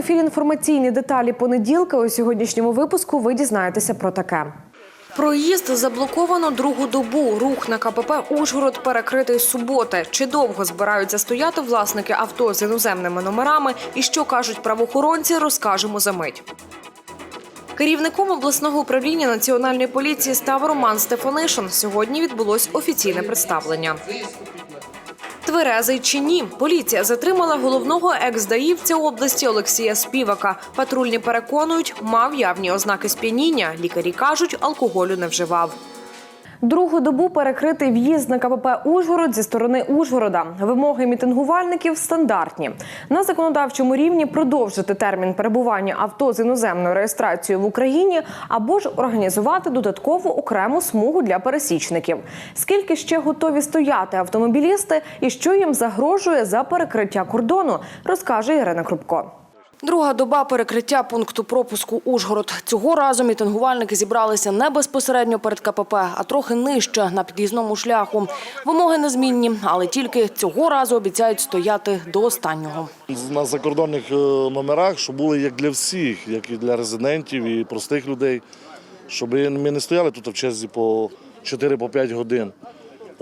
ефірі інформаційні деталі понеділка. У сьогоднішньому випуску ви дізнаєтеся про таке. Проїзд заблоковано другу добу. Рух на КПП Ужгород перекритий суботи. Чи довго збираються стояти власники авто з іноземними номерами? І що кажуть правоохоронці, розкажемо за мить. Керівником обласного управління національної поліції став Роман Стефанишин. Сьогодні відбулось офіційне представлення. Тверезий чи ні? Поліція затримала головного екс-даївця області Олексія Співака. Патрульні переконують, мав явні ознаки сп'яніння. Лікарі кажуть, алкоголю не вживав. Другу добу перекритий в'їзд на КПП Ужгород зі сторони Ужгорода. Вимоги мітингувальників стандартні. На законодавчому рівні продовжити термін перебування авто з іноземною реєстрацією в Україні або ж організувати додаткову окрему смугу для пересічників. Скільки ще готові стояти автомобілісти і що їм загрожує за перекриття кордону, розкаже Ірина Крупко. Друга доба перекриття пункту пропуску Ужгород. Цього разу мітингувальники зібралися не безпосередньо перед КПП, а трохи нижче на під'їзному шляху. Вимоги незмінні, але тільки цього разу обіцяють стояти до останнього. на закордонних е, номерах, щоб були як для всіх, як і для резидентів і простих людей, щоб ми не стояли тут в черзі по 4-5 годин.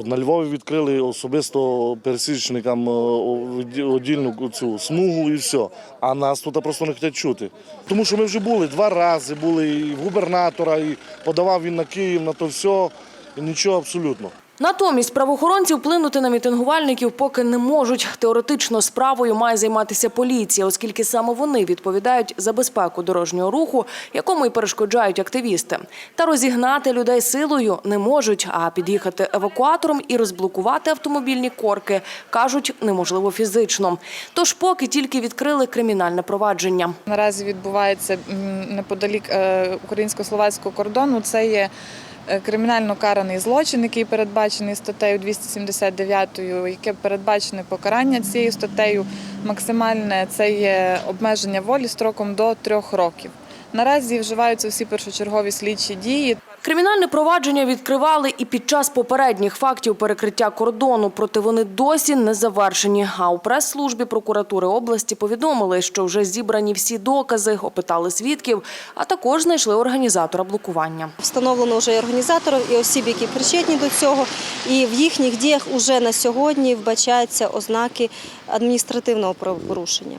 На Львові відкрили особисто пересічникам е, одільну цю смугу і все. А нас тут просто не хочуть чути. Тому що ми вже були два рази, були і в губернатора, і подавав він на Київ, на то все, і нічого абсолютно. Натомість правоохоронці вплинути на мітингувальників поки не можуть. Теоретично справою має займатися поліція, оскільки саме вони відповідають за безпеку дорожнього руху, якому й перешкоджають активісти. Та розігнати людей силою не можуть, а під'їхати евакуатором і розблокувати автомобільні корки кажуть неможливо фізично. Тож поки тільки відкрили кримінальне провадження. Наразі відбувається неподалік е, українсько-словацького кордону. Це є кримінально караний злочин, який передбачений статтею 279, яке передбачене покарання цією статтею. Максимальне це є обмеження волі строком до трьох років. Наразі вживаються всі першочергові слідчі дії. Кримінальне провадження відкривали і під час попередніх фактів перекриття кордону, проте вони досі не завершені. А у прес-службі прокуратури області повідомили, що вже зібрані всі докази, опитали свідків, а також знайшли організатора блокування. Встановлено вже і організаторів і осіб, які причетні до цього. І в їхніх діях уже на сьогодні вбачаються ознаки адміністративного правопорушення.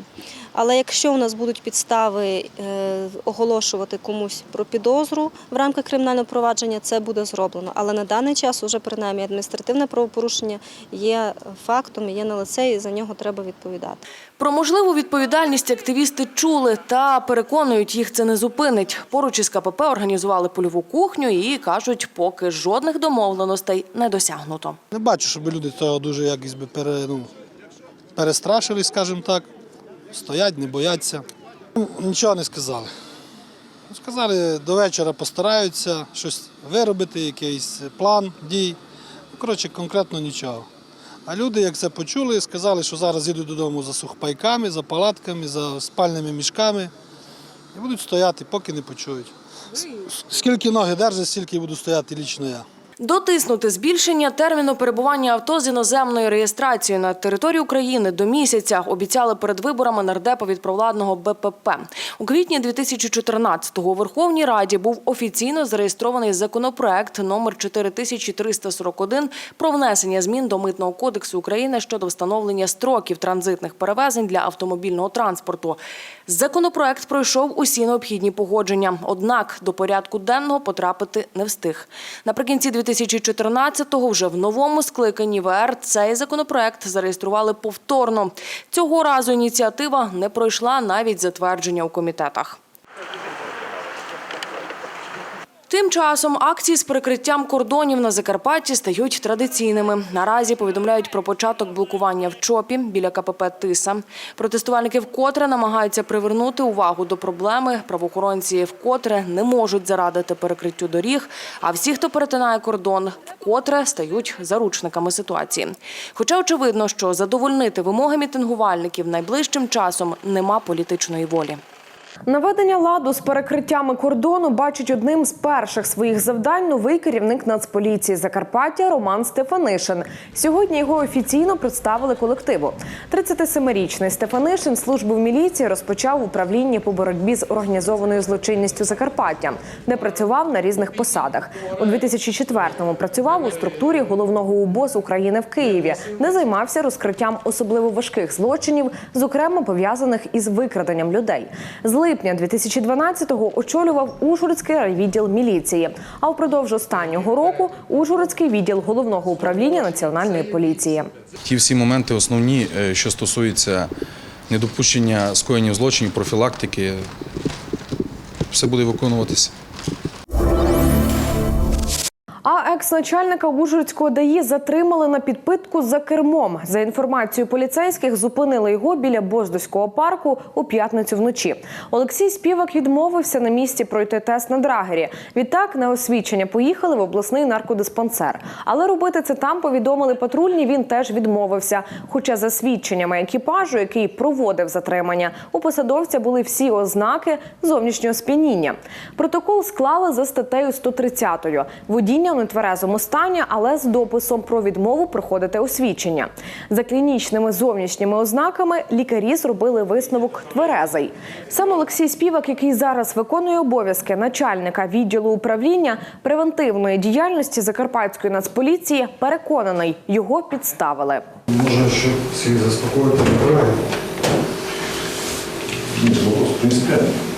Але якщо у нас будуть підстави е, оголошувати комусь про підозру в рамках кримінального провадження, це буде зроблено. Але на даний час уже принаймні адміністративне правопорушення є фактом, є на лице, і за нього треба відповідати. Про можливу відповідальність активісти чули та переконують, їх це не зупинить. Поруч із КПП організували польову кухню і кажуть, поки жодних домовленостей не досягнуто. Не бачу, щоб люди цього дуже якось би пере, ну, перестрашили, скажімо так. Стоять, не бояться. Ну, Нічого не сказали. Сказали, до вечора постараються щось виробити, якийсь план дій. Ну, Коротше, конкретно нічого. А люди, як це почули, сказали, що зараз їдуть додому за сухпайками, за палатками, за спальними мішками. І будуть стояти, поки не почують. Скільки ноги держать, стільки буду стояти лічно я. Дотиснути збільшення терміну перебування авто з іноземною реєстрацією на території України до місяця обіцяли перед виборами нардепа від провладного БПП. У квітні 2014-го у Верховній Раді був офіційно зареєстрований законопроект номер 4341 про внесення змін до Митного кодексу України щодо встановлення строків транзитних перевезень для автомобільного транспорту. Законопроект пройшов усі необхідні погодження, однак до порядку денного потрапити не встиг. Наприкінці 2014-го вже в новому скликанні ВР цей законопроект зареєстрували повторно. Цього разу ініціатива не пройшла навіть затвердження у комітетах. Тим часом акції з перекриттям кордонів на Закарпатті стають традиційними. Наразі повідомляють про початок блокування в ЧОПі біля КПП Тиса. Протестувальники вкотре намагаються привернути увагу до проблеми. Правоохоронці вкотре не можуть зарадити перекриттю доріг. А всі, хто перетинає кордон, вкотре стають заручниками ситуації. Хоча очевидно, що задовольнити вимоги мітингувальників найближчим часом нема політичної волі. Наведення ладу з перекриттями кордону бачить одним з перших своїх завдань новий керівник Нацполіції Закарпаття Роман Стефанишин. Сьогодні його офіційно представили колективу. 37-річний Стефанишин службу в міліції розпочав в управлінні по боротьбі з організованою злочинністю Закарпаття, де працював на різних посадах. У 2004-му працював у структурі головного УБОЗ України в Києві, де займався розкриттям особливо важких злочинів, зокрема пов'язаних із викраденням людей. З липня 2012-го очолював Ужгородський райвідділ міліції. А впродовж останнього року Ужгородський відділ головного управління національної поліції. Ті всі моменти основні, е, що стосуються недопущення скоєння злочинів, профілактики, все буде виконуватися. Екс-начальника Ужгородського ДАІ затримали на підпитку за кермом. За інформацією поліцейських, зупинили його біля Боздоського парку у п'ятницю вночі. Олексій Співак відмовився на місці пройти тест на драгері. Відтак на освідчення поїхали в обласний наркодиспансер. Але робити це там повідомили патрульні. Він теж відмовився. Хоча за свідченнями екіпажу, який проводив затримання, у посадовця були всі ознаки зовнішнього сп'яніння. Протокол склали за статтею 130 водіння у нетверезому стані, але з дописом про відмову проходити освідчення. За клінічними зовнішніми ознаками лікарі зробили висновок тверезий. Сам Олексій Співак, який зараз виконує обов'язки начальника відділу управління превентивної діяльності Закарпатської нацполіції, переконаний, його підставили. Може, щоб всіх заспокоїти. Нет, вопрос принципиальный.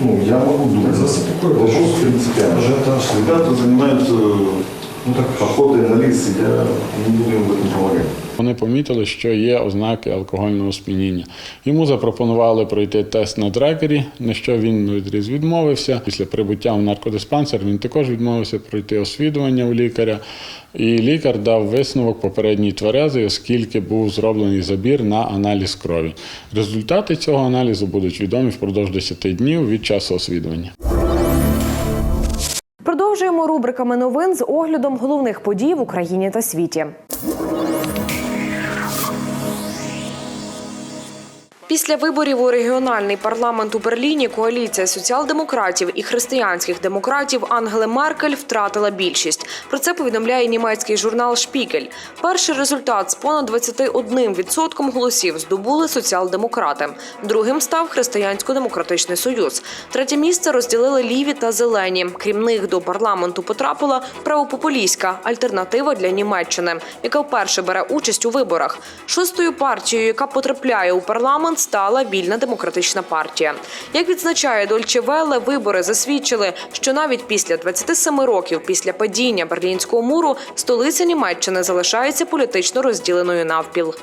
Ну, я могу думать. Это Вопрос принципиальный. Ребята занимаются ну, так, охотой на лиц, я не буду им в этом помогать. Вони помітили, що є ознаки алкогольного сп'яніння. Йому запропонували пройти тест на драгері, на що він відріз відмовився. Після прибуття в наркодиспансер він також відмовився пройти освідування у лікаря. І лікар дав висновок попередній тверезий, оскільки був зроблений забір на аналіз крові. Результати цього аналізу будуть відомі впродовж 10 днів від часу освідування. Продовжуємо рубриками новин з оглядом головних подій в Україні та світі. Після виборів у регіональний парламент у Берліні коаліція соціал-демократів і християнських демократів Ангели Меркель втратила більшість. Про це повідомляє німецький журнал Шпігель. Перший результат з понад 21% голосів здобули соціал-демократи. Другим став Християнсько-демократичний союз. Третє місце розділили ліві та зелені. Крім них до парламенту потрапила правопопулістська альтернатива для Німеччини, яка вперше бере участь у виборах. Шостою партією, яка потрапляє у парламент, стала вільна демократична партія. Як відзначає Дольче Веле, вибори засвідчили, що навіть після 27 років після падіння Берлінського муру столиця Німеччини залишається політично розділеною навпіл.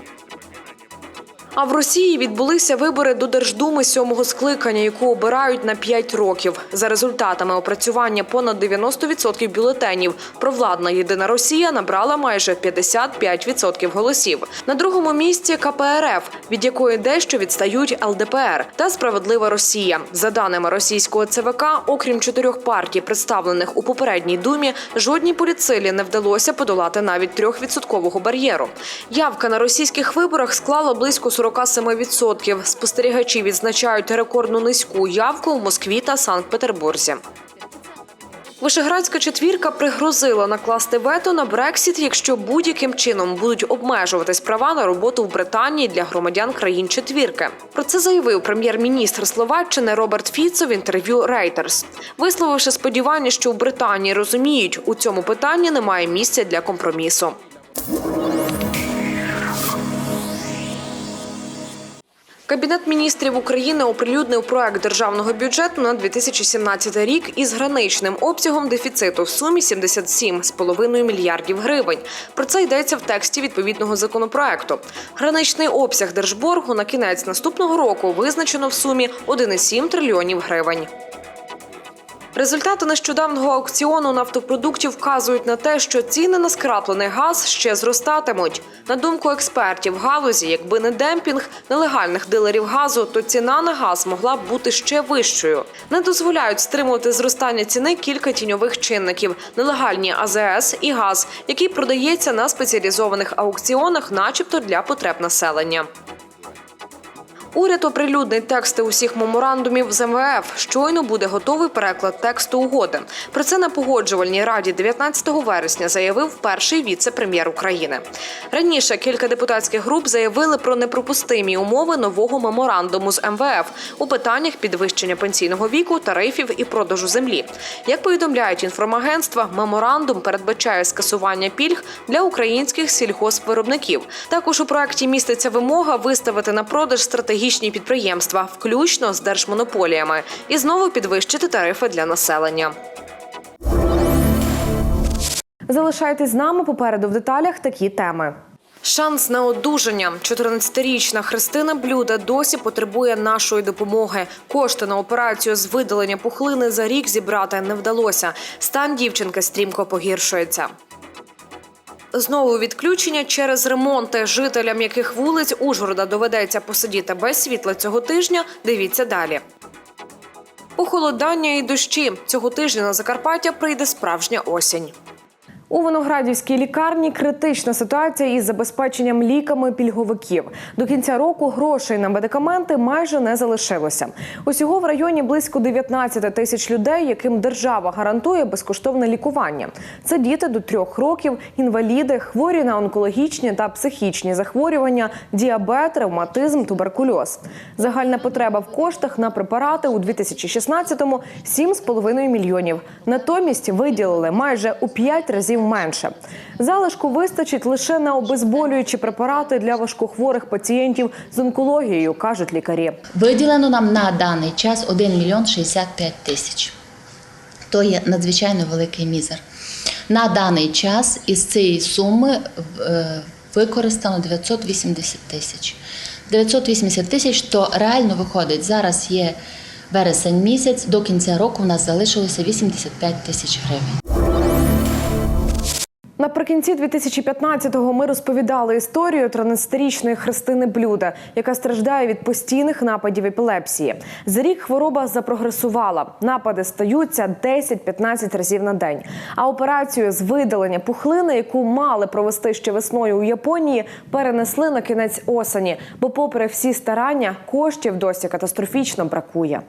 А в Росії відбулися вибори до Держдуми сьомого скликання, яку обирають на 5 років. За результатами опрацювання понад 90% бюлетенів провладна єдина Росія набрала майже 55% голосів. На другому місці КПРФ, від якої дещо відстають ЛДПР та справедлива Росія. За даними російського ЦВК, окрім чотирьох партій, представлених у попередній думі, жодній політсилі не вдалося подолати навіть трьохвідсоткового бар'єру. Явка на російських виборах склала близько 47%. Спостерігачі відзначають рекордну низьку явку в Москві та Санкт-Петербурзі. Вишеградська четвірка пригрозила накласти вето на Брексіт, якщо будь-яким чином будуть обмежуватись права на роботу в Британії для громадян країн четвірки. Про це заявив прем'єр-міністр Словаччини Роберт Фіцо в інтерв'ю Reuters, висловивши сподівання, що в Британії розуміють, у цьому питанні немає місця для компромісу. Кабінет міністрів України оприлюднив проект державного бюджету на 2017 рік із граничним обсягом дефіциту в сумі 77,5 мільярдів гривень. Про це йдеться в тексті відповідного законопроекту. Граничний обсяг держборгу на кінець наступного року визначено в сумі 1,7 трильйонів гривень. Результати нещодавнього аукціону нафтопродуктів вказують на те, що ціни на скраплений газ ще зростатимуть. На думку експертів галузі, якби не демпінг нелегальних дилерів газу, то ціна на газ могла б бути ще вищою. Не дозволяють стримувати зростання ціни кілька тіньових чинників: нелегальні АЗС і газ, який продається на спеціалізованих аукціонах, начебто для потреб населення. Уряд оприлюднить тексти усіх меморандумів з МВФ. Щойно буде готовий переклад тексту угоди. Про це на погоджувальній раді 19 вересня заявив перший віце-прем'єр України. Раніше кілька депутатських груп заявили про неприпустимі умови нового меморандуму з МВФ у питаннях підвищення пенсійного віку, тарифів і продажу землі. Як повідомляють інформагентства, меморандум передбачає скасування пільг для українських сільгоспвиробників. Також у проекті міститься вимога виставити на продаж стратегічні підприємства, включно з держмонополіями, і знову підвищити тарифи для населення. Залишайтесь з нами попереду в деталях такі теми. Шанс на одужання. 14-річна Христина Блюда досі потребує нашої допомоги. Кошти на операцію з видалення пухлини за рік зібрати не вдалося. Стан дівчинки стрімко погіршується. Знову відключення через ремонти. Жителям яких вулиць Ужгорода доведеться посидіти без світла цього тижня. Дивіться далі. Похолодання і дощі. Цього тижня на Закарпаття прийде справжня осінь. У Виноградівській лікарні критична ситуація із забезпеченням ліками пільговиків. До кінця року грошей на медикаменти майже не залишилося. Усього в районі близько 19 тисяч людей, яким держава гарантує безкоштовне лікування. Це діти до трьох років, інваліди, хворі на онкологічні та психічні захворювання, діабет, ревматизм, туберкульоз. Загальна потреба в коштах на препарати у 2016-му – 7,5 мільйонів. Натомість виділили майже у 5 разів менше. Залишку вистачить лише на обезболюючі препарати для важкохворих пацієнтів з онкологією, кажуть лікарі. Виділено нам на даний час 1 мільйон 65 тисяч. То є надзвичайно великий мізер. На даний час із цієї суми е, використано 980 тисяч. 980 тисяч то реально виходить. Зараз є вересень місяць, до кінця року у нас залишилося 85 тисяч гривень. Наприкінці 2015-го ми розповідали історію 13-річної Христини Блюда, яка страждає від постійних нападів епілепсії. За рік хвороба запрогресувала. Напади стаються 10-15 разів на день. А операцію з видалення пухлини, яку мали провести ще весною у Японії, перенесли на кінець осені. Бо, попри всі старання, коштів досі катастрофічно бракує.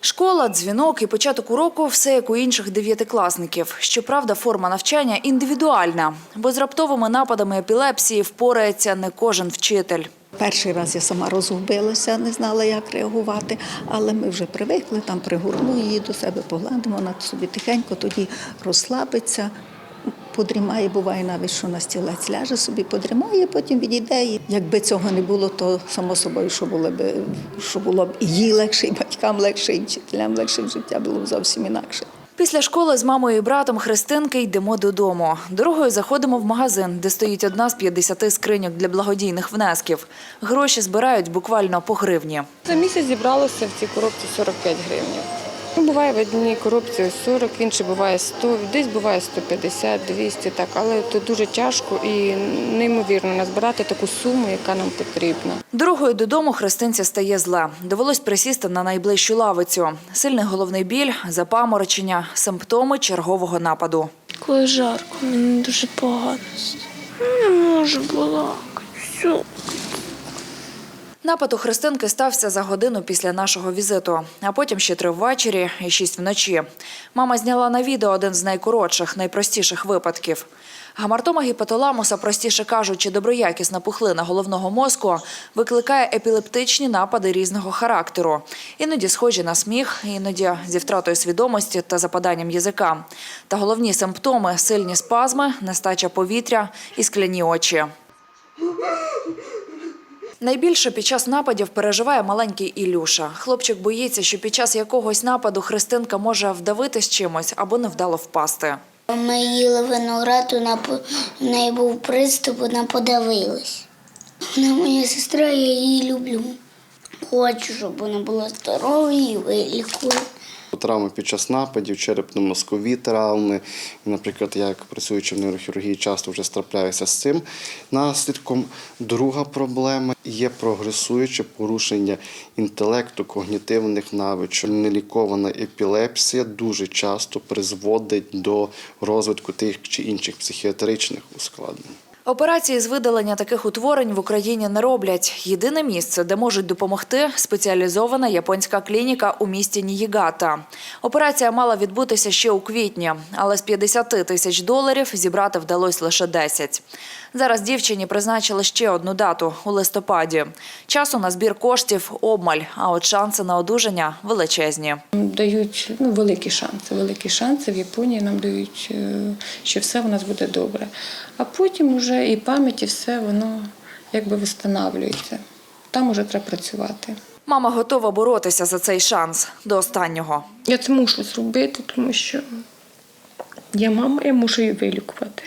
Школа, дзвінок і початок уроку – все як у інших дев'ятикласників. Щоправда, форма навчання індивідуальна, бо з раптовими нападами епілепсії впорається не кожен вчитель. Перший раз я сама розгубилася, не знала, як реагувати, але ми вже привикли, там пригорну її до себе, погладимо, вона собі тихенько тоді розслабиться, подрімає, буває навіть, що на стілець ляже собі, подрімає, потім відійде. І Якби цього не було, то само собою, що було б, що було б і їй легше, і батькам легше, і вчителям легше, життя було б зовсім інакше. Після школи з мамою і братом Христинки йдемо додому. Дорогою заходимо в магазин, де стоїть одна з 50 скриньок для благодійних внесків. Гроші збирають буквально по гривні. За місяць зібралося в цій коробці 45 гривень. Ну, буває в одній коробці 40, в іншій буває 100, десь буває 150, 200, так, але це дуже тяжко і неймовірно назбирати таку суму, яка нам потрібна. Дорогою додому Христинці стає зле. Довелось присісти на найближчу лавицю. Сильний головний біль, запаморочення, симптоми чергового нападу. Коли жарко, мені дуже погано. Не можу балакати. Все. Напад у Христинки стався за годину після нашого візиту, а потім ще три ввечері і шість вночі. Мама зняла на відео один з найкоротших, найпростіших випадків. Гамартома гіпоталамуса, простіше кажучи, доброякісна пухлина головного мозку, викликає епілептичні напади різного характеру. Іноді схожі на сміх, іноді зі втратою свідомості та западанням язика. Та головні симптоми – сильні спазми, нестача повітря і скляні очі. Найбільше під час нападів переживає маленький Ілюша. Хлопчик боїться, що під час якогось нападу Христинка може вдавитись чимось або невдало впасти. Ми їли виноград, в неї був приступ, вона подавилась. Вона моя сестра, я її люблю. Хочу, щоб вона була здорова і вилікувала. Травми під час нападів, черепно-мозкові травми. Наприклад, я, як працюючи в нейрохірургії, часто вже страпляюся з цим наслідком. Друга проблема є прогресуюче порушення інтелекту, когнітивних навичок. Нелікована епілепсія дуже часто призводить до розвитку тих чи інших психіатричних ускладнень. Операції з видалення таких утворень в Україні не роблять. Єдине місце, де можуть допомогти – спеціалізована японська клініка у місті Ніїгата. Операція мала відбутися ще у квітні, але з 50 тисяч доларів зібрати вдалося лише 10. Зараз дівчині призначили ще одну дату – у листопаді. Часу на збір коштів – обмаль, а от шанси на одужання – величезні. Дають ну, великі шанси. Великі шанси в Японії нам дають, е, що все у нас буде добре. А потім уже і пам'ять, і все воно якби встановлюється. Там уже треба працювати. Мама готова боротися за цей шанс до останнього. Я це мушу зробити, тому що я мама, я мушу її вилікувати.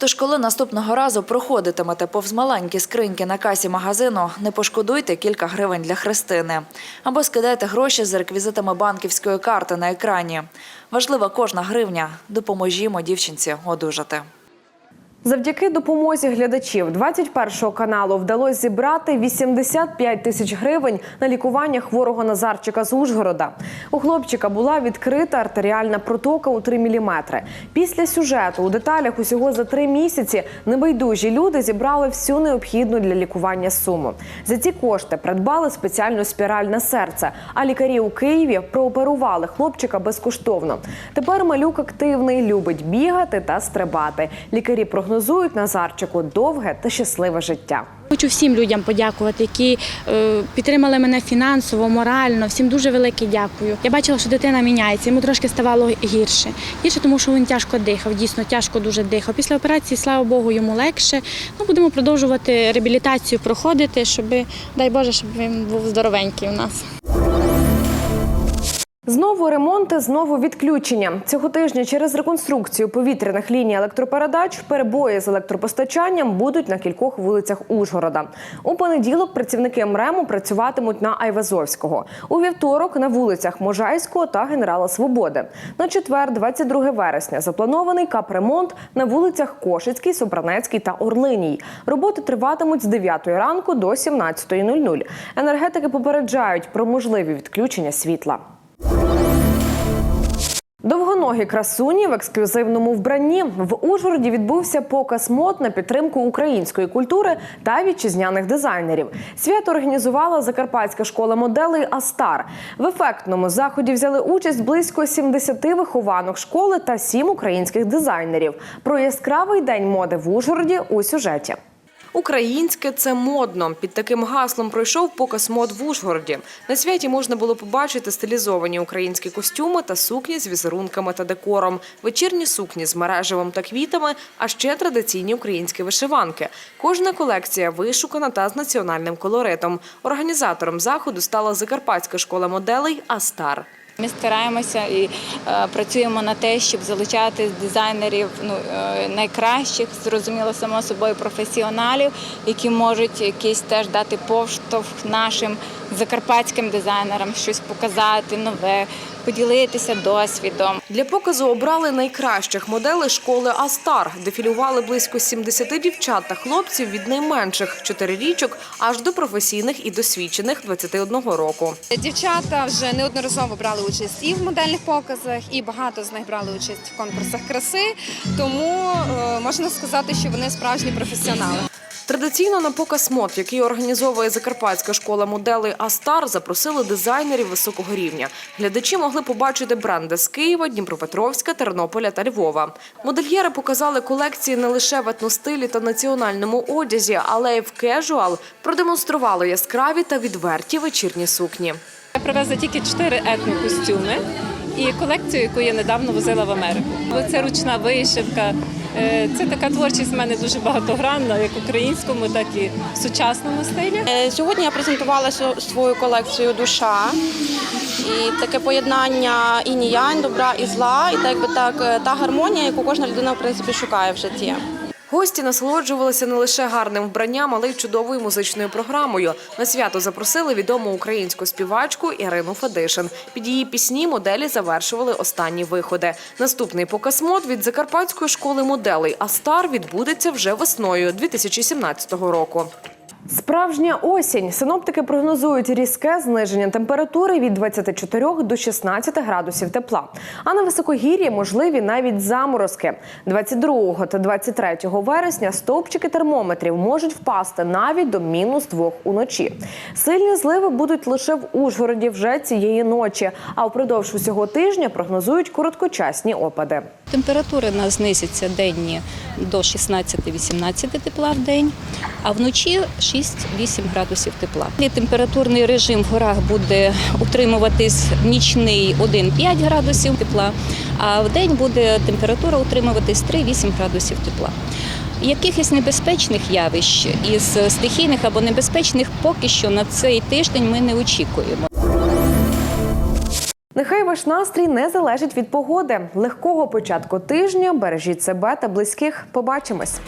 Тож, коли наступного разу проходитимете повз маленькі скриньки на касі магазину, не пошкодуйте кілька гривень для Христини. Або скидайте гроші за реквізитами банківської карти на екрані. Важлива кожна гривня. Допоможімо дівчинці одужати. Завдяки допомозі глядачів 21 каналу вдалося зібрати 85 тисяч гривень на лікування хворого Назарчика з Ужгорода. У хлопчика була відкрита артеріальна протока у 3 мм. Після сюжету у деталях усього за три місяці небайдужі люди зібрали всю необхідну для лікування суму. За ці кошти придбали спеціальну спіраль на серце. А лікарі у Києві прооперували хлопчика безкоштовно. Тепер малюк активний, любить бігати та стрибати. Лікарі прогнозують Назарчику довге та щасливе життя. Хочу всім людям подякувати, які е, підтримали мене фінансово, морально. Всім дуже велике дякую. Я бачила, що дитина міняється, йому трошки ставало гірше. Гірше, тому що він тяжко дихав, дійсно тяжко дуже дихав. Після операції, слава Богу, йому легше. Ну, будемо продовжувати реабілітацію проходити, щоб, дай Боже, щоб він був здоровенький у нас. Знову ремонти, знову відключення. Цього тижня через реконструкцію повітряних ліній електропередач перебої з електропостачанням будуть на кількох вулицях Ужгорода. У понеділок працівники МРЕМу працюватимуть на Айвазовського. У вівторок на вулицях Можайського та Генерала Свободи. На четвер, 22 вересня, запланований капремонт на вулицях Кошицький, Сопранецький та Орлиній. Роботи триватимуть з 9 ранку до 17.00. Енергетики попереджають про можливі відключення світла. Довгоногі красуні в ексклюзивному вбранні в Ужгороді відбувся показ мод на підтримку української культури та вітчизняних дизайнерів. Свято організувала Закарпатська школа моделей Астар. В ефектному заході взяли участь близько 70 вихованок школи та 7 українських дизайнерів. Про яскравий день моди в Ужгороді у сюжеті. Українське це модно. Під таким гаслом пройшов показ мод в Ужгороді. На святі можна було побачити стилізовані українські костюми та сукні з візерунками та декором, вечірні сукні з мережевом та квітами, а ще традиційні українські вишиванки. Кожна колекція вишукана та з національним колоритом. Організатором заходу стала Закарпатська школа моделей Астар. Ми стараємося і е, працюємо на те, щоб залучати дизайнерів ну, е, найкращих, зрозуміло, само собою професіоналів, які можуть якийсь теж дати поштовх нашим закарпатським дизайнерам, щось показати нове, поділитися досвідом. Для показу обрали найкращих моделей школи Астар. Дефілювали близько 70 дівчат та хлопців від найменших чотирирічок аж до професійних і досвідчених 21 року. Дівчата вже неодноразово брали участь і в модельних показах, і багато з них брали участь в конкурсах краси. Тому е, можна сказати, що вони справжні професіонали. Традиційно на показ мод, який організовує Закарпатська школа моделей Астар, запросили дизайнерів високого рівня. Глядачі могли побачити бренди з Києва, Дніпропетровська, Тернополя та Львова. Модельєри показали колекції не лише в етностилі та національному одязі, але й в кежуал. Продемонстрували яскраві та відверті вечірні сукні. Я привезла тільки чотири етнокостюми і колекцію, яку я недавно возила в Америку. Це ручна вишивка. Е, Це така творчість в мене дуже багатогранна, як в українському, так і в сучасному стилі. Е, Сьогодні я презентувала свою колекцію душа і таке поєднання інь-янь, добра і зла, і так би так е, та гармонія, яку кожна людина в принципі шукає в житті. Гості насолоджувалися не лише гарним вбранням, але й чудовою музичною програмою. На свято запросили відому українську співачку Ірину Федишин. Під її пісні моделі завершували останні виходи. Наступний показ мод від Закарпатської школи моделей Астар відбудеться вже весною 2017 року. Справжня осінь. Синоптики прогнозують різке зниження температури від 24 до 16 градусів тепла. А на високогір'ї можливі навіть заморозки. 22 та 23 вересня стовпчики термометрів можуть впасти навіть до мінус 2 уночі. Сильні зливи будуть лише в Ужгороді вже цієї ночі. А впродовж усього тижня прогнозують короткочасні опади. Температури у нас знизяться денні до 16-18 тепла в день, а вночі 6-8 градусів тепла. Температурний режим в горах буде утримуватись нічний 1-5 градусів тепла, а в день буде температура утримуватись 3-8 градусів тепла. Якихось небезпечних явищ із стихійних або небезпечних поки що на цей тиждень ми не очікуємо. Нехай ваш настрій не залежить від погоди. Легкого початку тижня бережіть себе та близьких. Побачимось.